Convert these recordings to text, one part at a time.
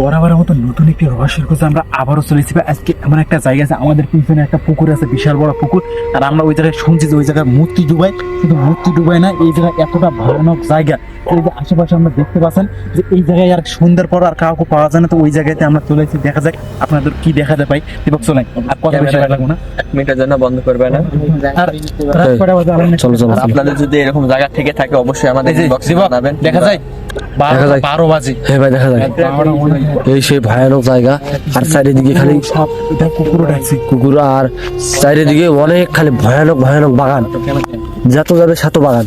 বরাবরের মতো নতুন একটি রহস্যের খোঁজে আমরা আবারও চলেছি আজকে এমন একটা জায়গা আছে আমাদের পিছনে একটা পুকুর আছে বিশাল বড় পুকুর। আর আমরা ওই জায়গায় শুনছি যে ওই জায়গায় মূর্তি ডুবাই শুধু মূর্তি ডুবাই না এই জায়গায় এতটা ভয়ানক জায়গা। এই যে আশেপাশে আমরা দেখতে পাচ্ছেন যে এই জায়গায় আর সন্ধ্যার পর আর কাউকে পাওয়া যায় না। তো ওই জায়গাতে আমরা চলেছি দেখা যাক আপনাদের কি দেখা যায় ভাই। দীপক চলেন আর কথা বেশি লাগবো না। এক মিনিটের জন্য বন্ধ করবে না আর আর আপনাদের যদি এরকম জায়গা থেকে থাকে অবশ্যই আমাদের দেখা যায়? বারো বাজে। হ্যাঁ ভাই দেখা যায় বারোটা। এই সেই ভয়ানক জায়গা আর চারিদিকে খালি কুকুর কুকুর আর চারিদিকে অনেক খালি ভয়ানক ভয়ানক বাগান। যত যাবে সাত বাগান।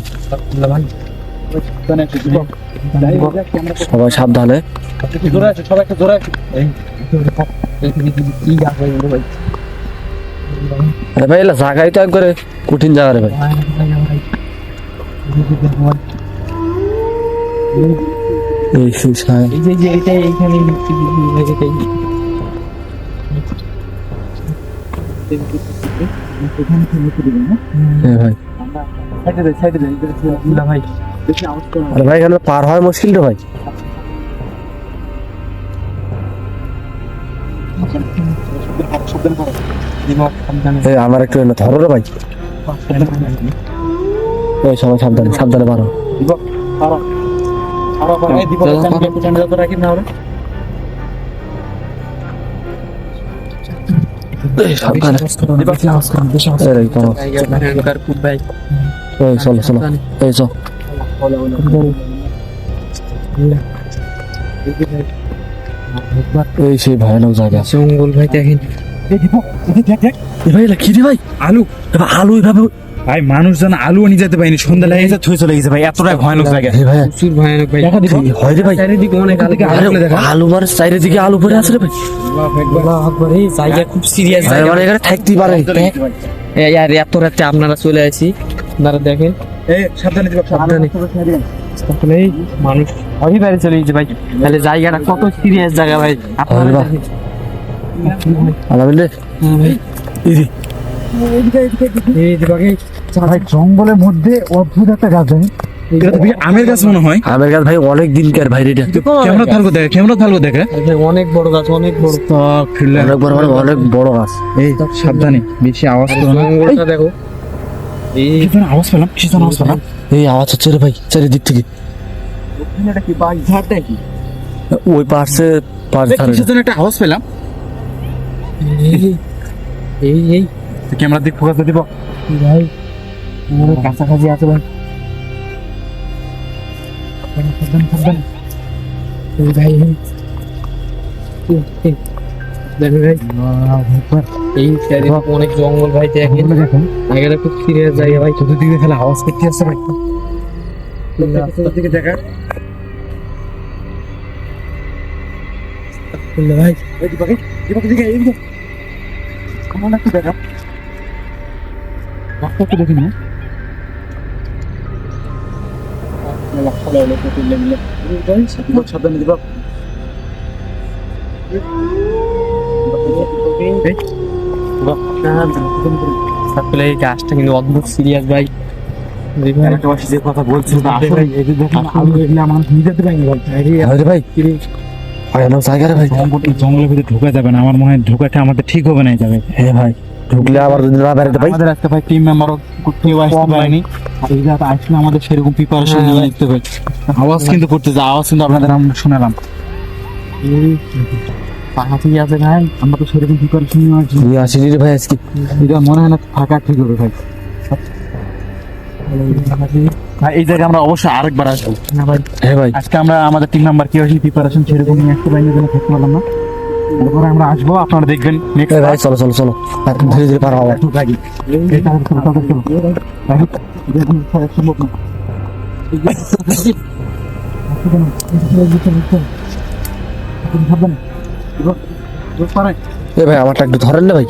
সবাই সাবধানে। আরে ভাই এলা জায়গায় তো একবারে কঠিন জায়গা রে ভাই। ভাই। এখানে পার হয় মুশকিল রে ভাই। আমার একটু ধরো রে ভাই। সবাই সাবধানে সাবধানে পারো। পারো। এই সাবধানে এই রে, করো। এই চলো চলো। এই চল এই সেই ভয়ানক জায়গা। জঙ্গল ভাই দেখেন। ভাই এটা কি রে ভাই? আলু। আলু এভাবে ভাই মানুষ যেন আলু নিয়ে যেতে পারিনি। সন্ধ্যা লেগে চলে গেছে ভাই এতটাই ভয়ানক জায়গা। এ ভাই। প্রচুর ভয়ানক ভাই। দেখা দিবি কি হয় রে ভাই। চারিদিকে অনেক আলো আলু। মানে চারিদিকে আলু পড়ে আছে রে ভাই। এই জায়গা খুব সিরিয়াস মানে এখানে থাকতেই পারে। এই আর এত রাতে আপনারা চলে আসি আপনারা দেখেন। এই সাবধানে দিবক সাবধানে। তাহলে মানুষ হরি বাইরে চলে গেছে ভাই। তাহলে জায়গাটা কত সিরিয়াস জায়গা ভাই। আপনারা জঙ্গলের মধ্যে অদ্ভুত একটা গাছ জানি আমের গাছ মনে হয়। আমের গাছ ভাই অনেক দিনকার ভাই এটা। ক্যামেরা থাকব দেখে ক্যামেরা থাকব দেখে। অনেক বড় গাছ অনেক বড়। অনেক বড় অনেক বড় গাছ। এই সাবধানে বেশি আওয়াজ করো দেখো। এই কি যেন আওয়াজ পেলাম কি আওয়াজ পেলাম। এই আওয়াজ হচ্ছে রে ভাই চারিদিক থেকে। ওই পাশে পাশ ধারে। কিসের যেন একটা আওয়াজ পেলাম। এই- এই এই। ক্যামেরা দিক ফোকাস দিব। ভাই কাছাকাছি আছে ভাই। সাবধান সাবধান এই ভাই এই। অনেক জঙ্গল ভাই দেখেন। জায়গাটা খুব সিরিয়াস জায়গা ভাই। চতুর্দিকে খালি আওয়াজ করতে আসছে ভাই। দেখা। শুনলে ভাই কেমন একটু দেখা রাস্তা একটু দেখি না। সাবধানে দিবা আসলে এই গাছটা কিন্তু অদ্ভুত সিরিয়াস ভাই কথা তা এগুলো আমার রে? ভাই ভয়ানক জায়গা রে ভাই। জঙ্গল জঙ্গলের ভিতরে ঢোকা যাবে না আমার মনে হয় ঢোকাটা আমাদের ঠিক হবে না যাবে হ্যাঁ ভাই ঢুকলে আবার যদি না বেরোতে ভাই আমাদের আজকে ভাই টিম মেম্বারও কেউ আসতে পারেনি। আর এই জায়গাতে আসলে আমাদের সেরকম প্রিপারেশন নিয়ে আসতে হবে। আওয়াজ কিন্তু করতেছে আওয়াজ কিন্তু আপনাদের আমরা শোনালাম। ঠিক আছে ভাই আমরা তো সেরকম প্রিপারেশন নিয়ে আসছি নিয়ে আসিনি রে ভাই আজকে। এটা মনে হয় না ফাঁকা ঠিক হবে ভাই। ভাই, এই জায়গায় আমরা অবশ্যই আরেকবার আসব। না ভাই। হ্যাঁ ভাই। আজকে আমরা আমাদের টিম নাম্বার কি হয়েছে? প্রিপারেশন সেরকম নিয়ে আসতে পারিনি জন্য থাকতে পারলাম না। এরপরে আমরা আসব আপনারা দেখবেন নেক্সট ভাই চলো চলো চলো। আর ধীরে ধীরে পার সম্ভব না। পারে। এ ভাই আমারটা একটু ধরেন না ভাই।